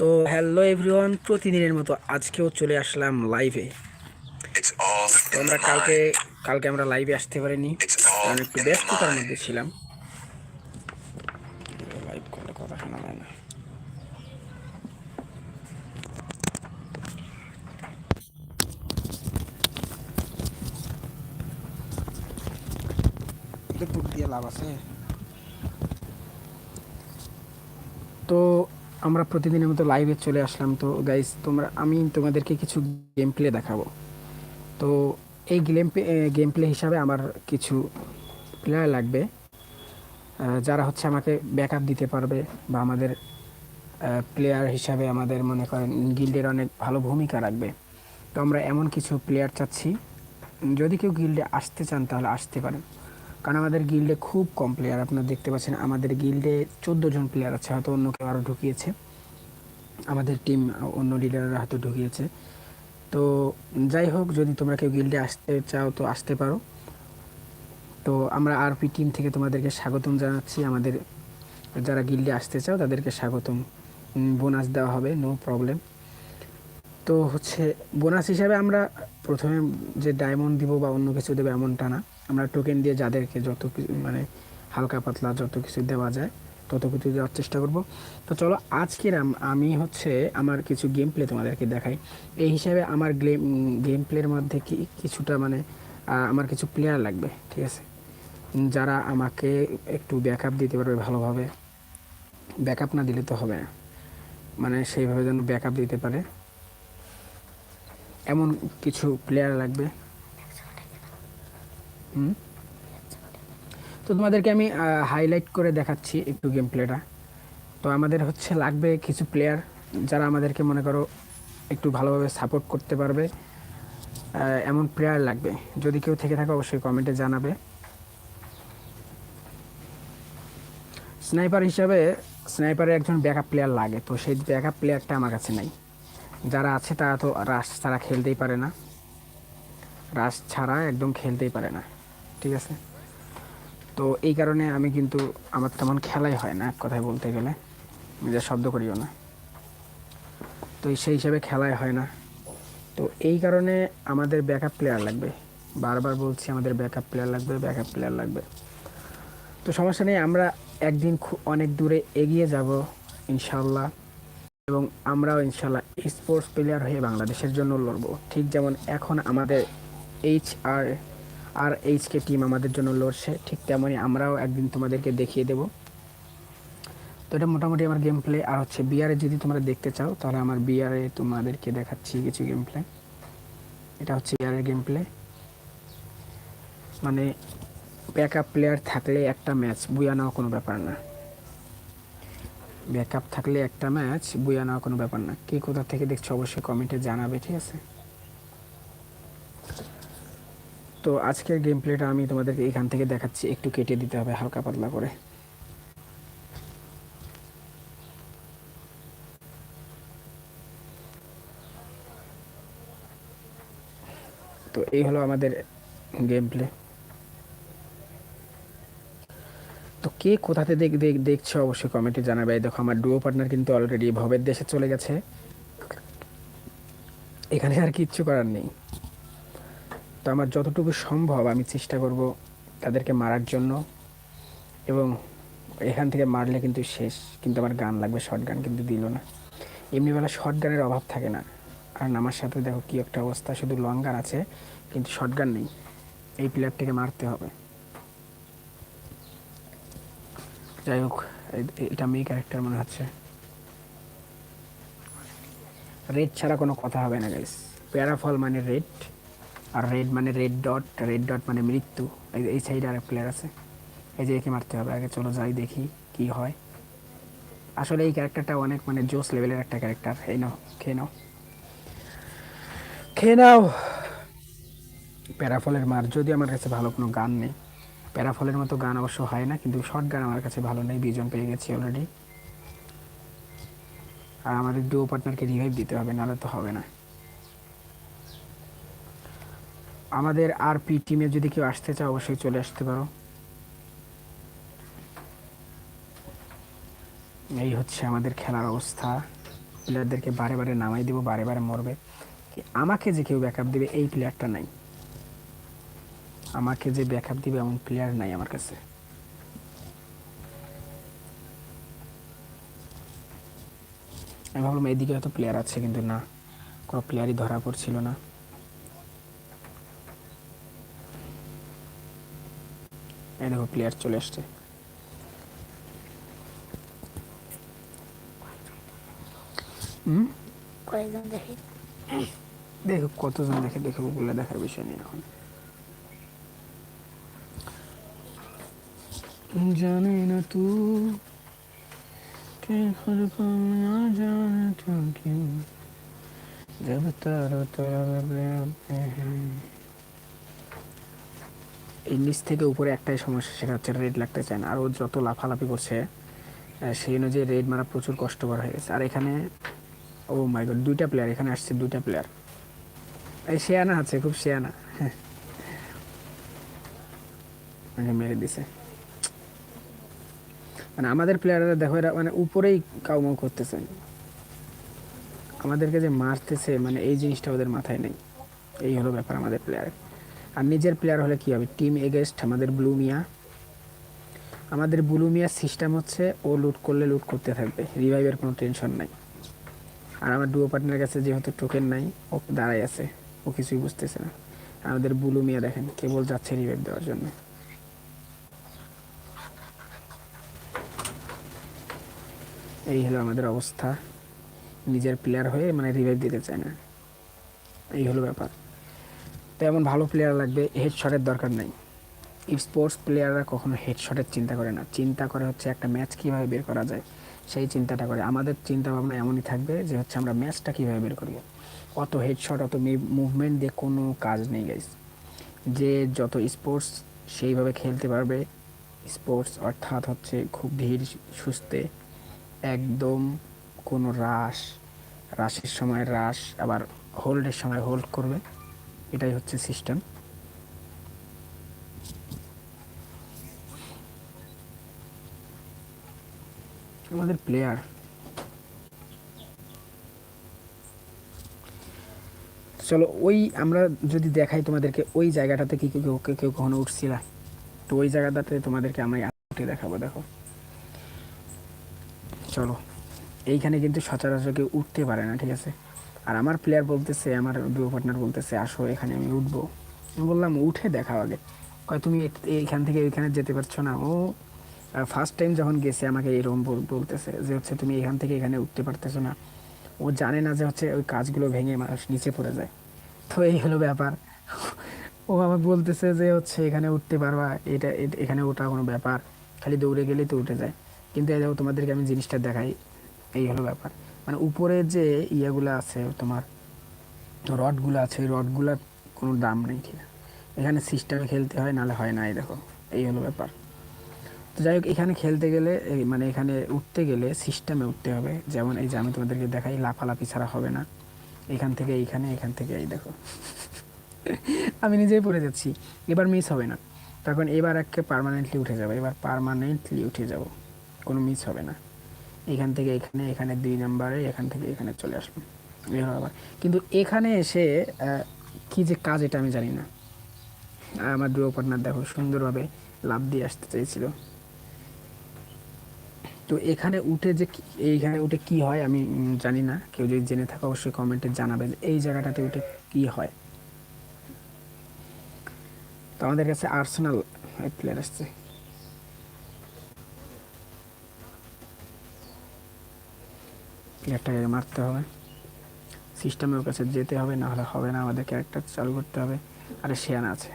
তো hello everyone প্রতিদিনের মতো আজকেও চলে আসলাম লাইভে তো আমরা কালকে কালকে আমরা লাইভে আসতে পারিনি। কারণ একটু ব্যস্ততার মধ্যে ছিলাম। লাইভ করলে কথা শোনা যায় না দিয়ে লাভ আছে তো আমরা প্রতিদিনের মতো লাইভে চলে আসলাম। তো গাইস তোমরা, আমি তোমাদেরকে কিছু গেম প্লে দেখাবো। তো এই গেম গেম প্লে হিসাবে আমার কিছু প্লেয়ার লাগবে। যারা হচ্ছে আমাকে ব্যাকআপ দিতে পারবে বা আমাদের প্লেয়ার হিসাবে আমাদের মনে করেন গিল্ডের অনেক ভালো ভূমিকা রাখবে। তো আমরা এমন কিছু প্লেয়ার চাচ্ছি। যদি কেউ গিল্ডে আসতে চান তাহলে আসতে পারেন। কারণ আমাদের গিল্ডে খুব কম প্লেয়ার আপনারা দেখতে পাচ্ছেন। আমাদের গিল্ডে চোদ্দ জন প্লেয়ার আছে, হয়তো অন্য কেউ আরও ঢুকিয়েছে। আমাদের টিম অন্য লিডাররা হয়তো ঢুকিয়েছে। তো যাই হোক, যদি তোমরা কেউ গিল্ডে আসতে চাও তো আসতে পারো। তো আমরা আরপি টিম থেকে তোমাদেরকে স্বাগতম জানাচ্ছি। আমাদের যারা গিল্ডে আসতে চাও, তাদেরকে স্বাগতম। বোনাস দেওয়া হবে নো প্রবলেম তো হচ্ছে বোনাস হিসাবে আমরা প্রথমে যে ডায়মন্ড দিব বা অন্য কিছু দেবো, এমনটা না। আমরা টোকেন দিয়ে যাদেরকে যত মানে হালকা পাতলা যত কিছু দেওয়া যায়, তত কিছু দেওয়ার চেষ্টা করব। তো চলো, আজকের আমি হচ্ছে আমার কিছু গেম প্লে তোমাদেরকে দেখাই। এই হিসাবে আমার গেম গেম প্লের মধ্যে কি, কিছুটা মানে আমার কিছু প্লেয়ার লাগবে, ঠিক আছে? যারা আমাকে একটু ব্যাকআপ দিতে পারবে ভালোভাবে। ব্যাকআপ না দিলে তো হবে না। মানে সেইভাবে যেন ব্যাকআপ দিতে পারে। এমন কিছু প্লেয়ার লাগবে। তো তোমাদেরকে আমি হাইলাইট করে দেখাচ্ছি একটু গেম প্লেটা তো আমাদের হচ্ছে লাগবে কিছু প্লেয়ার যারা আমাদেরকে মনে করো একটু ভালোভাবে সাপোর্ট করতে পারবে। এমন প্লেয়ার লাগবে। যদি কেউ থেকে থাকে অবশ্যই কমেন্টে জানাবে। স্নাইপার হিসাবে স্নাইপারের একজন ব্যাকআপ প্লেয়ার লাগে। তো সেই ব্যাকআপ প্লেয়ারটা আমার কাছে নাই। যারা আছে তারা তো রাশ ছাড়া খেলতেই পারে না। রাশ ছাড়া একদম খেলতেই পারে না। ঠিক আছে? তো এই কারণে আমি কিন্তু আমার তেমন খেলাই হয় না কথায় বলতে গেলে। নিজের শব্দ করিও না। তো সেই হিসাবে খেলাই হয় না। তো এই কারণে আমাদের ব্যাকআপ প্লেয়ার লাগবে। বারবার বলছি, আমাদের ব্যাকআপ প্লেয়ার লাগবে ব্যাকআপ প্লেয়ার লাগবে। তো সমস্যা নেই, আমরা একদিন অনেক দূরে এগিয়ে যাব ইনশাল্লাহ এবং আমরাও ইনশাল্লাহ স্পোর্টস প্লেয়ার হয়ে বাংলাদেশের জন্য লড়বো। ঠিক যেমন এখন আমাদের এইচ আর আর এইচকে টিম আমাদের জন্য লড়ছে, ঠিক তেমনই আমরাও একদিন তোমাদেরকে দেখিয়ে দেব। তো এটা মোটামুটি আমার গেম প্লে আর হচ্ছে বিয়ারে যদি তোমরা দেখতে চাও, তাহলে আমার বিয়ারে তোমাদেরকে দেখাচ্ছি কিছু গেম প্লে এটা হচ্ছে বিয়ারের গেম প্লে মানে ব্যাকআপ প্লেয়ার থাকলে একটা ম্যাচ বুয়া নেওয়া কোনো ব্যাপার না। ব্যাকআপ থাকলে একটা ম্যাচ বুয়া নেওয়া কোনো ব্যাপার না। কে কোথা থেকে দেখছ অবশ্যই কমেন্টে জানাবে, ঠিক আছে? তো আজকের গেম প্লেটা আমি তোমাদেরকে এখান থেকে দেখাচ্ছি। একটু কেটে দিতে হবে হালকা পাতলা করে। তো এই হলো আমাদের গেম প্লে তো কে কোথাতে দেখ, দেখ- দেখছ অবশ্যই কমেন্টে জানাবে। দেখো, আমার ডুও পার্টনার কিন্তু অলরেডি ভবের দেশে চলে গেছে। এখানে আর কিচ্ছু করার নেই। তো আমার যতটুকু সম্ভব আমি চেষ্টা করব তাদেরকে মারার জন্য। এবং এখান থেকে মারলে কিন্তু শেষ, কিন্তু আমার গান লাগবে শর্ট গান কিন্তু দিল না। এমনিবেলা শর্ট গানের অভাব থাকে না। আর আমার সাথে দেখো কি একটা অবস্থা, শুধু লং গান আছে, কিন্তু শর্ট গান নেই। এই প্লেয়ারটিকে মারতে হবে। যাই হোক এটা মেয়ে ক্যারেক্টার মনে হচ্ছে। রেড ছাড়া কোনো কথা হবে না গাইস প্যারাফল মানে রেড আর রেড মানে রেড ডট রেড ডট মানে মৃত্যু। এই এই সাইডে আর প্লেয়ার আছে। এই যে, একে মারতে হবে। আগে চলো যাই, দেখি কি হয়। আসলে এই ক্যারেক্টারটা অনেক মানে জোস লেভেলের একটা ক্যারেক্টার এই নাও, খেয়ে নাও। খেয়ে নাও। প্যারাফলের মার। যদি আমার কাছে ভালো কোনো গান নেই। প্যারাফলের মতো গান অবশ্য হয় না, কিন্তু শর্ট গান আমার কাছে ভালো নেই। বিজন পেয়ে গেছি অলরেডি আর আমাদের ডুও পার্টনারকে রিভাইভ দিতে হবে, নাহলে তো হবে না। আমাদের আর পি টিমে যদি কেউ আসতে চাও অবশ্যই চলে আসতে পারো। এই হচ্ছে আমাদের খেলার অবস্থা। প্লেয়ারদেরকে বারে বারে নামাই দেবো, বারে বারে মরবে। আমাকে যে কেউ ব্যাকআপ দিবে, এই প্লেয়ারটা নাই। আমাকে যে ব্যাকআপ দিবে, এমন প্লেয়ার নাই আমার কাছে। আমি ভাবলাম এইদিকে হয়তো প্লেয়ার আছে, কিন্তু না। কোনো প্লেয়ারই ধরা পড়ছিল না। দেখো প্লেয়ার চলে আসছে হুম কয়েকজন দেখি দেখো কতজন দেখে দেখে ওগুলো দেখার বিষয় নেই এখন জানে না তু কে খুদ কো না জানে তু क्यों जब तारो तलबे आते हैं এই নিচ থেকে উপরে একটাই সমস্যা, সেটা হচ্ছে রেড লাগতে চায় না। আর ও যত লাফালাফি করছে সেই অনুযায়ী রেড মারা প্রচুর কষ্টকর হয়ে গেছে। আর এখানে, ও মাই গড দুইটা প্লেয়ার এখানে আসছে দুইটা প্লেয়ার এই শেয়ানা আছে, খুব শেয়ানা আমাকে মেরে দিছে। মানে আমাদের প্লেয়াররা দেখো, এরা মানে উপরেই কাউমাউ করতেছে। আমাদেরকে যে মারতেছে মানে এই জিনিসটা ওদের মাথায় নেই। এই হলো ব্যাপার আমাদের প্লেয়ারের আর নিজের প্লেয়ার হলে কি হবে? টিম এগেস্ট আমাদের ব্লু মিয়া আমাদের ব্লু মিয়ার সিস্টেম হচ্ছে ও লুট করলে লুট করতে থাকবে। রিভাইভের কোনো টেনশন নাই। আর আমার ডুও পার্টনারের কাছে যেহেতু টোকেন নাই, ও দাঁড়াই আছে। ও কিছুই বুঝতেছে না। আমাদের বুলু মিয়া দেখেন, কেবল যাচ্ছে রিভাইভ দেওয়ার জন্য। এই হলো আমাদের অবস্থা। নিজের প্লেয়ার হয়ে মানে রিভাইভ দিতে চায় না। এই হলো ব্যাপার। তো এমন ভালো প্লেয়ার লাগবে হেডশটের দরকার নাই। স্পোর্টস প্লেয়াররা কখনো হেডশটের চিন্তা করে না। চিন্তা করে হচ্ছে একটা ম্যাচ কীভাবে বের করা যায়, সেই চিন্তাটা করে। আমাদের চিন্তা ভাবনা এমনই থাকবে যে হচ্ছে আমরা ম্যাচটা কীভাবে বের করব। অত হেডশট অত মুভমেন্ট দিয়ে কোনো কাজ নেই গাইস যে যত স্পোর্টস সেইভাবে খেলতে পারবে স্পোর্টস অর্থাৎ হচ্ছে খুব ধীর সুস্থে, একদম কোনো রাশ রাশের সময় রাশ আবার হোল্ডের সময় হোল্ড করবে। এটাই হচ্ছে সিস্টেম। আমাদের প্লেয়ার চলো, ওই আমরা যদি দেখাই তোমাদেরকে ওই জায়গাটাতে কি কেউ কেউ কখনো উঠছিল, তো ওই জায়গাটাতে তোমাদেরকে আমরা উঠে দেখাবো, দেখো। চলো, এইখানে কিন্তু সচরাচর কেউ উঠতে পারে না, ঠিক আছে? আর আমার প্লেয়ার বলতেছে, আমার দুই পার্টনার বলতেছে, আসো, এখানে আমি উঠবো। আমি বললাম, উঠে দেখাও আগে। কয়, তুমি এইখান থেকে ওইখানে যেতে পারছ না? ও ফার্স্ট টাইম যখন গেছে, আমাকে এরকম বল- বলতেছে যে হচ্ছে, তুমি এখান থেকে এখানে উঠতে পারতেছো না। ও জানে না যে হচ্ছে, ওই কাজগুলো ভেঙে মানুষ নিচে পড়ে যায়। তো এই হলো ব্যাপার। ও আমাকে বলতেছে যে হচ্ছে, এখানে উঠতে পারবা, এটা এখানে ওটা কোনো ব্যাপার। খালি দৌড়ে গেলেই তো উঠে যায়। কিন্তু এই দেখো, তোমাদেরকে আমি জিনিসটা দেখাই। এই হলো ব্যাপার। মানে উপরে যে ইয়েগুলো আছে, তোমার রডগুলো আছে, ওই রডগুলোর কোনো দাম নেই ঠিক আছে এখানে সিস্টেমে খেলতে হয়, নাহলে হয় না, এই দেখো, এই হলো ব্যাপার। তো যাই হোক, এখানে খেলতে গেলে মানে এখানে উঠতে গেলে সিস্টেমে উঠতে হবে। যেমন এই যে আমি তোমাদেরকে দেখাই, লাফালাফি ছাড়া হবে না। এখান থেকে এইখানে, এখান থেকে এই দেখো। আমি নিজেই পড়ে যাচ্ছি। এবার মিস হবে না। তখন এবার একে পার্মানেন্টলি উঠে যাবে, এবার পার্মানেন্টলি উঠে যাব। কোনো মিস হবে না। এখান থেকে এখানে এখানে দুই নাম্বারে, এখান থেকে এখানে চলে এই হলো আবার। কিন্তু এখানে এসে কি যে কাজ এটা আমি জানি না। আমার ডুয়ো পার্টনার দেখো সুন্দরভাবে লাভ দিয়ে আসতে চেয়েছিল। তো এখানে উঠে যে এইখানে উঠে কি হয় আমি জানি না। কেউ যদি জেনে থাকে অবশ্যই কমেন্টে জানাবেন এই জায়গাটাতে উঠে কি হয়। তো আমাদের কাছে আর্সেনাল প্লেয়ার আসছে। প্লেয়ারটাকে মারতে হবে। সিস্টেমের কাছে যেতে হবে না হলে হবে না। আমাদের ক্যারেক্টার চালু করতে হবে। আরে শেয়ান আছে।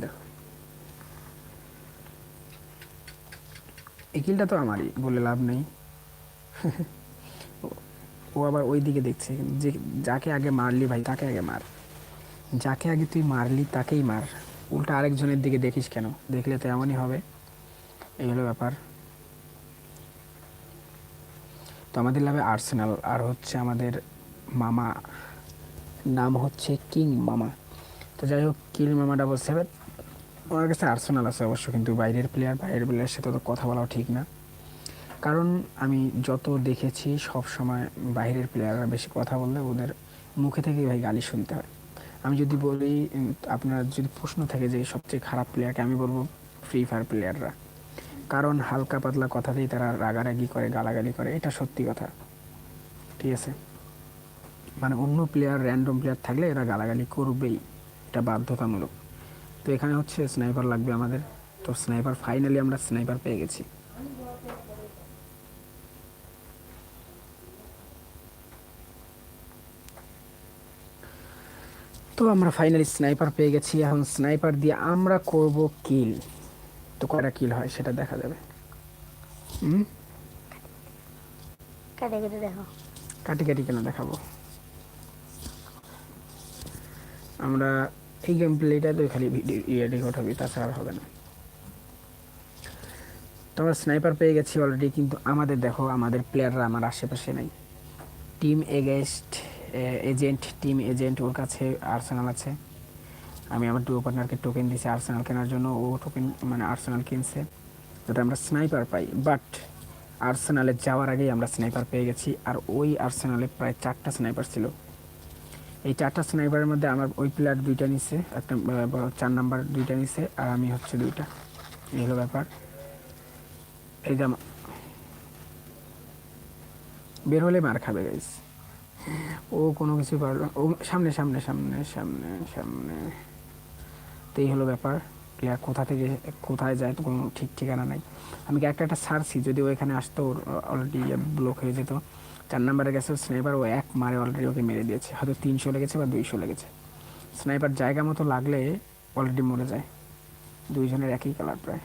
দেখো। এই কিলটা তো আমারই, বলে লাভ নেই। ও আবার ওই দিকে দেখছে। যে যাকে আগে মারলি ভাই, তাকে আগে মার। যাকে আগে তুই মারলি, তাকেই মার। উল্টা আরেকজনের দিকে দেখিস কেন? দেখলে তো এমনই হবে। এই হলো ব্যাপার। তো আমাদের লাভে আর্সেনাল আর হচ্ছে আমাদের মামা নাম হচ্ছে কিং মামা। তো যাই হোক কিল মামা ডাবল সেভেন আমার কাছে আর্সেনাল আছে অবশ্য, কিন্তু বাইরের প্লেয়ার বাইরের প্লেয়ারের সাথে তো কথা বলাও ঠিক না। কারণ আমি যত দেখেছি, সব সময় বাইরের প্লেয়াররা বেশি কথা বললে ওদের মুখে থেকে ভাই গালি শুনতে হয়। আমি যদি বলি আপনার যদি প্রশ্ন থাকে যে সবচেয়ে খারাপ প্লেয়ারকে আমি বলব ফ্রি ফায়ার প্লেয়াররা কারণ হালকা পাতলা কথাতেই তারা রাগারাগি করে, গালাগালি করে, এটা সত্যি কথা। ঠিক আছে? মানে অন্য প্লেয়ার র্যান্ডম প্লেয়ার থাকলে এরা গালাগালি করবেই। এটা বাধ্যতামূলক। তো এখানে হচ্ছে স্নাইপার লাগবে আমাদের। তো স্নাইপার ফাইনালি আমরা স্নাইপার পেয়ে গেছি। তো আমরা ফাইনালি স্নাইপার পেয়ে গেছি। এখন স্নাইপার দিয়ে আমরা করব কিল তো কয়টা কিল হয় সেটা দেখা যাবে। হুম? কেটে কেটে দেখো। কাটি কাটি কেন দেখাবো? আমরা এই গেম প্লেটা তো খালি ভিডিও ইয়ে রেকর্ড হবে তাছাড়া আর হবে না। তো আমরা স্নাইপার পেয়ে গেছি অলরেডি কিন্তু আমাদের দেখো আমাদের প্লেয়াররা আমার আশেপাশে নাই। Team against agent team agent ওর কাছে আর্সেনাল আছে। আমি আমার ডুও পার্টনারকে টোকেন দিয়েছি আর্সেনাল কেনার জন্য। ও টোকেন মানে আর্সেনাল কিনছে, যাতে আমরা স্নাইপার পাই। বাট আর্সেনালে যাওয়ার আগেই আমরা স্নাইপার পেয়ে গেছি, আর ওই আর্সেনালে প্রায় চারটা স্নাইপার ছিল। এই চারটা স্নাইপারের মধ্যে আমার ওই প্লেয়ার দুইটা নিছে, একটা চার নাম্বার দুইটা নিছে, আর আমি হচ্ছে দুইটা। এই হলো ব্যাপার। এই যে বের হলে মার খাবে গাইস ও কোনো কিছু পারল। ও সামনে সামনে সামনে সামনে সামনে। এই হলো ব্যাপার প্লেয়ার কোথা থেকে কোথায় যায় তো কোনো ঠিক ঠিকানা নাই। আমি একটা একটা সারছি যদি ও এখানে আসতো অলরেডি ব্লক হয়ে যেত। চার নাম্বারে গেছে স্নাইপার ও এক মারে অলরেডি ওকে মেরে দিয়েছে। হয়তো তিনশো লেগেছে বা দুইশো লেগেছে। স্নাইপার জায়গা মতো লাগলে অলরেডি মরে যায়। দুইজনের একই কালার প্রায়।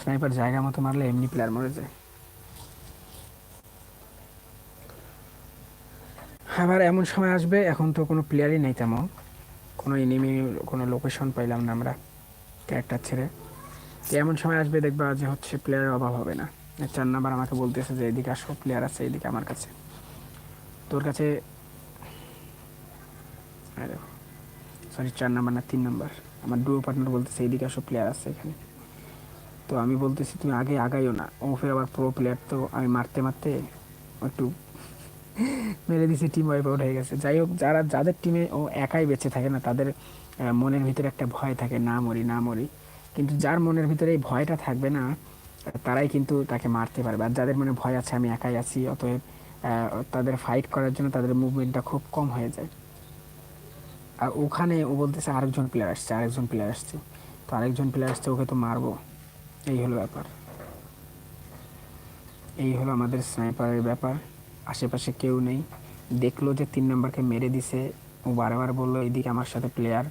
স্নাইপার জায়গা মতো মারলে এমনি প্লেয়ার মরে যায়। আবার এমন সময় আসবে, এখন তো কোনো প্লেয়ারই নেই তেমন। কোনো এনিমি কোনো লোকেশন পাইলাম না আমরা ক্যারেক্টার ছেড়ে। তো এমন সময় আসবে দেখবা যে হচ্ছে প্লেয়ারের অভাব হবে না। চার নাম্বার আমাকে বলতেছে যে এদিকে আসো প্লেয়ার আছে এদিকে আমার কাছে। তোর কাছে সরি চার নাম্বার না, তিন নাম্বার আমার ডুয়ো পার্টনার বলতেছে, এদিকে আসো প্লেয়ার আছে এখানে। তো আমি বলতেছি, তুমি আগে আগাইও না। ও ফের আবার প্রো প্লেয়ার তো আমি মারতে মারতে একটু মেরে দিছি টিম ওয়াইপ আউট হয়ে গেছে। যাই হোক, যারা, যাদের টিমে ও একাই বেঁচে থাকে না, তাদের মনের ভিতরে একটা ভয় থাকে, না মরি না মরি। কিন্তু যার মনের ভিতরে এই ভয়টা থাকবে না, তারাই কিন্তু তাকে মারতে পারবে। আর যাদের মনে ভয় আছে, আমি একাই আছি, অতএব তাদের ফাইট করার জন্য তাদের মুভমেন্টটা খুব কম হয়ে যায়। আর ওখানে ও বলতেছে, আরেকজন প্লেয়ার আসছে, আরেকজন প্লেয়ার আসছে। তো আরেকজন প্লেয়ার আসছে, ওকে তো মারবো। এই হলো ব্যাপার। এই হলো আমাদের স্নাইপারের ব্যাপার। আশেপাশে কেউ নেই। দেখল যে তিন নাম্বারকে মেরে দিছে। ও বারবার বলল এইদিকে আমার সাথে প্লেয়ার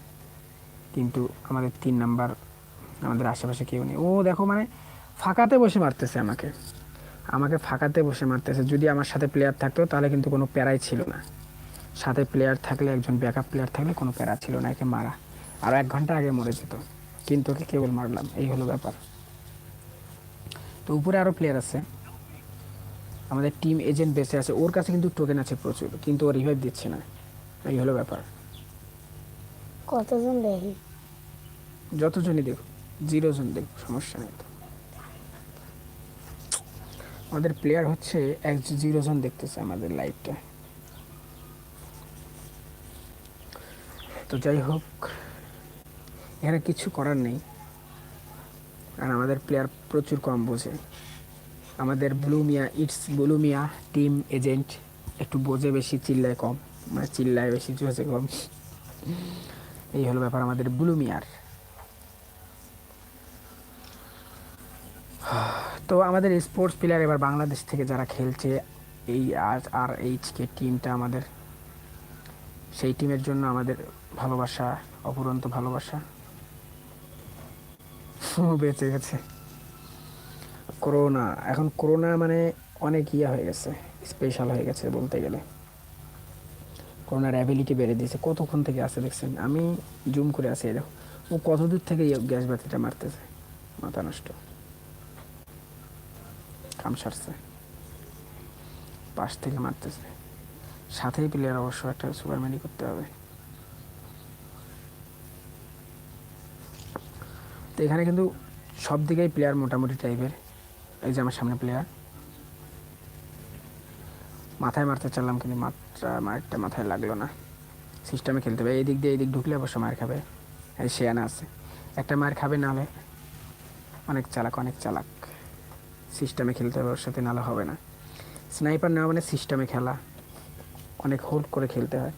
কিন্তু আমাদের তিন নাম্বার, আমাদের আশেপাশে কেউ নেই। ও দেখো মানে ফাঁকাতে বসে মারতেছে আমাকে। আমাকে ফাঁকাতে বসে মারতেছে। যদি আমার সাথে প্লেয়ার থাকতো, তাহলে কিন্তু কোনো প্যারাই ছিল না। সাথে প্লেয়ার থাকলে, একজন ব্যাকআপ প্লেয়ার থাকলে কোনো প্যারা ছিল না একে মারা। আর এক ঘণ্টা আগে মরে যেত। কিন্তু ওকে কেবল মারলাম। এই হলো ব্যাপার। তো উপরে আরও প্লেয়ার আছে। আমাদের টিম এজেন্ট বেঁচে আছে ওর কাছে কিন্তু টোকেন আছে প্রচুর কিন্তু ও রিভাইভ দিচ্ছে না। এই হলো ব্যাপার। কতজন দেখি? যতজনই দেখো জিরো জন দেখো সমস্যা নেই তো। আমাদের প্লেয়ার হচ্ছে এক জিরো জন দেখতেছে আমাদের লাইভটা তো যাই হোক এখানে কিছু করার নেই। আর আমাদের প্লেয়ার প্রচুর কম বোঝে। আমাদের ব্লুমিয়া, ইটস ব্লুমিয়া টিম এজেন্ট একটু বোঝে বেশি, চিল্লায় কম মানে চিল্লায় বেশি জোজে কম। এই হলো ব্যাপার আমাদের ব্লুমিয়ার। তো আমাদের স্পোর্টস প্লেয়ার এবার বাংলাদেশ থেকে যারা খেলছে, এই আর আর এইচকে টিমটা আমাদের, সেই টিমের জন্য আমাদের ভালোবাসা, অপুরন্ত ভালোবাসা। বেঁচে গেছে। করোনা, এখন করোনা মানে অনেক ইয়ে হয়ে গেছে স্পেশাল হয়ে গেছে বলতে গেলে। করোনার অ্যাবিলিটি বেড়ে দিয়েছে, কতক্ষণ থেকে আসে দেখছেন? আমি জুম করে আসি দেখো। ও কত দূর থেকে গ্যাস বাতিটা মারতেছে? মাথা নষ্ট। কাম সারছে। পাশ থেকে মারতেছে। সাথেই প্লেয়ার অবশ্য একটা সুপারম্যানই করতে হবে। তো এখানে কিন্তু সব দিকেই প্লেয়ার মোটামুটি টাইপের এই যে আমার সামনে প্লেয়ার মাথায় মারতে চাইলাম, কিন্তু মাত্রা মারটা মাথায় লাগল না। সিস্টেমে খেলতে হবে। এই দিক দিয়ে এই দিক ঢুকলে অবশ্য মার খাবে। এই আনা আছে। একটা মার খাবে নাহলে অনেক চালাক অনেক চালাক। সিস্টেমে খেলতে হবে ওর সাথে নাহলে হবে না। স্নাইপার নেওয়া মানে সিস্টেমে খেলা। অনেক হোল্ড করে খেলতে হয়।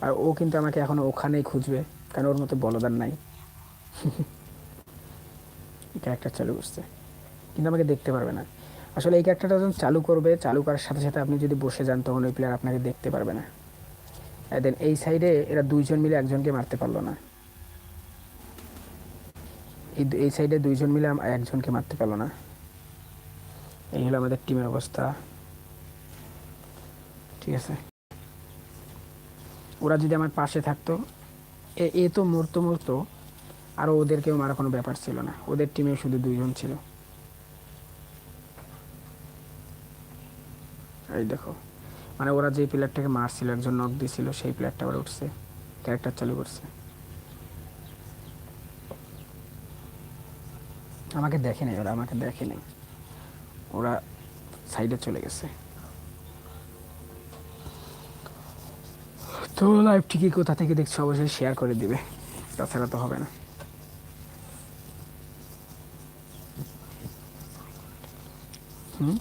আর ও কিন্তু আমাকে এখন ওখানেই খুঁজবে, কারণ ওর মতো বলদার নাই। ক্যারেক্টার চালু করছে। কিন্তু আমাকে দেখতে পারবে না। আসলে এই ক্যারেক্টারটা যখন চালু করবে, চালু করার সাথে সাথে আপনি যদি বসে যান, তখন ওই প্লেয়ার আপনাকে দেখতে পারবে না। দেন এই সাইডে এরা দুইজন মিলে একজনকে মারতে পারল না। এই সাইডে দুইজন মিলে একজনকে মারতে পারল না। এই হলো আমাদের টিমের অবস্থা। ঠিক আছে? ওরা যদি আমার পাশে থাকতো, এ তো মরতো মরতো আরও ওদেরকেও মারা কোনো ব্যাপার ছিল না। ওদের টিমে শুধু দুইজন ছিল। এই দেখো। মানে ওরা যে প্লেয়ারটাকে মারছিল, একজন নক দিছিল, সেই প্লেয়ারটা আবার উঠছে। ক্যারেক্টার চালু করছে। আমাকে দেখে নাই ওরা, আমাকে দেখে নাই। ওরা সাইডে চলে গেছে। তো লাইভ ঠিকই কোথা থেকে দেখছ, অবশ্যই শেয়ার করে দিবে। তাছাড়া তো হবে না। হুম?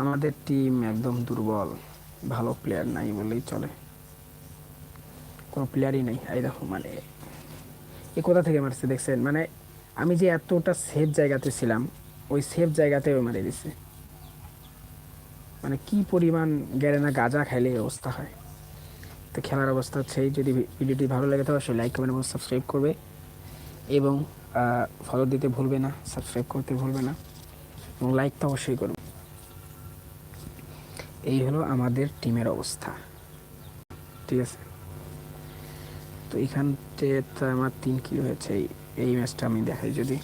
আমাদের টিম একদম দুর্বল, ভালো প্লেয়ার নাই বললেই চলে। কোনো প্লেয়ারই নেই। এই দেখো মানে এ কোথা থেকে মারছে দেখছেন? মানে আমি যে এতটা সেফ জায়গাতে ছিলাম, ওই সেফ জায়গাতে জায়গাতেও মারে দিছে। মানে কি পরিমাণ গ্যারেনা গাঁজা খাইলে অবস্থা হয়। তো খেলার অবস্থা হচ্ছে যদি ভিডিওটি ভালো লাগে তো অবশ্যই লাইক কমেন্ট এবং সাবস্ক্রাইব করবে। এবং ফলো দিতে ভুলবে না সাবস্ক্রাইব করতে ভুলবে না। এবং লাইক তো অবশ্যই করুন। এই হলো আমাদের টিমের অবস্থা। ঠিক আছে? তো এখানতে তো আমার তিন কি হয়েছে? এই এই ম্যাচটা আমি দেখাই যদি।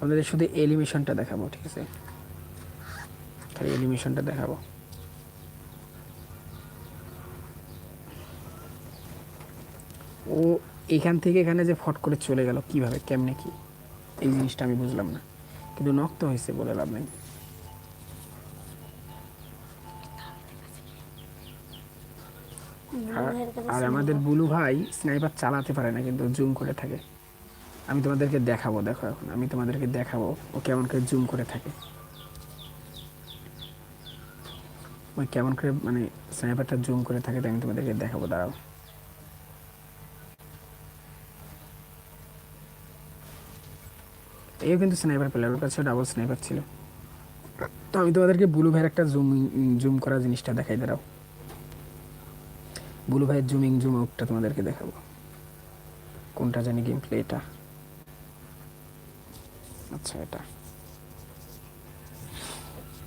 আপনাদের শুধু এলিমিশনটা দেখাবো, ঠিক আছে? খালি এলিমিশনটা দেখাবো ও এখান থেকে এখানে যে ফট করে চলে গেল কীভাবে কেমনে কি? এই জিনিসটা আমি বুঝলাম না। কিন্তু নক্ত হয়েছে বলে লাভ নেই। আর- আমাদের বুলু ভাই স্নাইপার চালাতে পারে না কিন্তু জুম করে থাকে। আমি তোমাদেরকে দেখাবো দেখো এখন আমি তোমাদেরকে দেখাবো ও কেমন করে জুম করে থাকে। ওই কেমন করে মানে স্নাইপারটা জুম করে থাকে তাই আমি তোমাদেরকে দেখাবো দাঁড়াও। এও কিন্তু স্নাইপার প্লেয়ার ওর কাছে ডাবল স্নাইপার ছিল। তো আমি তোমাদেরকে ব্লু ভাইয়ের একটা জুম জুম করা জিনিসটা দেখাই, দাঁড়াও। ব্লু ভাইয়ের জুমিং জুম আউটটা তোমাদেরকে দেখাবো। কোনটা জানি গেম প্লে এটা আচ্ছা এটা।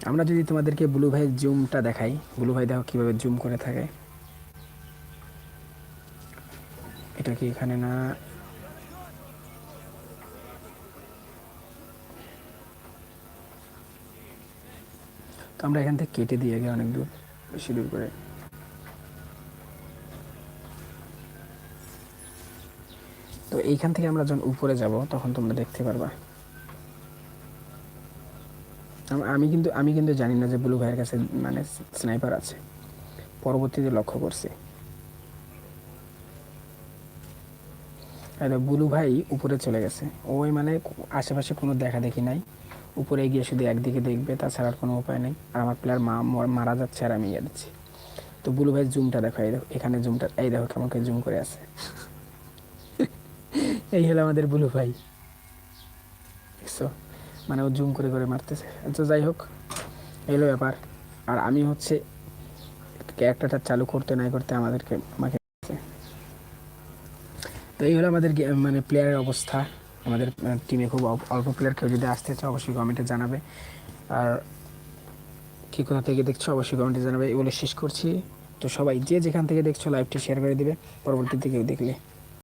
আমরা যদি তোমাদেরকে ব্লু ভাইয়ের জুমটা দেখাই, ব্লু ভাই দেখো কীভাবে জুম করে থাকে। এটা কি এখানে না? তো আমরা এখান থেকে কেটে দিয়ে আগে অনেক দূর, বেশি দূর করে। তো এইখান থেকে আমরা যখন উপরে যাব, তখন তোমরা দেখতে পারবা। আমি কিন্তু আমি কিন্তু জানি না যে ব্লু ভাইয়ের কাছে মানে স্নাইপার আছে। পরবর্তীতে লক্ষ্য করছি। ব্লু ভাই উপরে চলে গেছে। ওই মানে আশেপাশে কোনো দেখা দেখি নাই। উপরে গিয়ে শুধু একদিকে দেখবে, তাছাড়া আর কোনো উপায় নেই। আর আমার প্লেয়ার মা মারা যাচ্ছে আর আমি ইয়ে দিচ্ছি। তো বুলু ভাই জুমটা দেখো, এই দেখো, এখানে জুমটা এই দেখো কেমন জুম করে আছে। এই হলো আমাদের বুলু ভাই। দেখছ? মানে ও জুম করে করে মারতেছে। তো যাই হোক, এই হলো ব্যাপার। আর আমি হচ্ছে ক্যারেক্টারটা চালু করতে নাই করতে আমাদেরকে আমাকে তো এই হলো আমাদের মানে প্লেয়ারের অবস্থা। আমাদের টিমে খুব অল্প- প্লেয়ার কেউ যদি আসতে চাও অবশ্যই কমেন্টে জানাবে। আর কি কোথা থেকে দেখছ, অবশ্যই কমেন্টে জানাবে। এগুলো শেষ করছি। তো সবাই যে যেখান থেকে দেখছ লাইভটি শেয়ার করে দিবে। পরবর্তীতে কেউ দেখলে।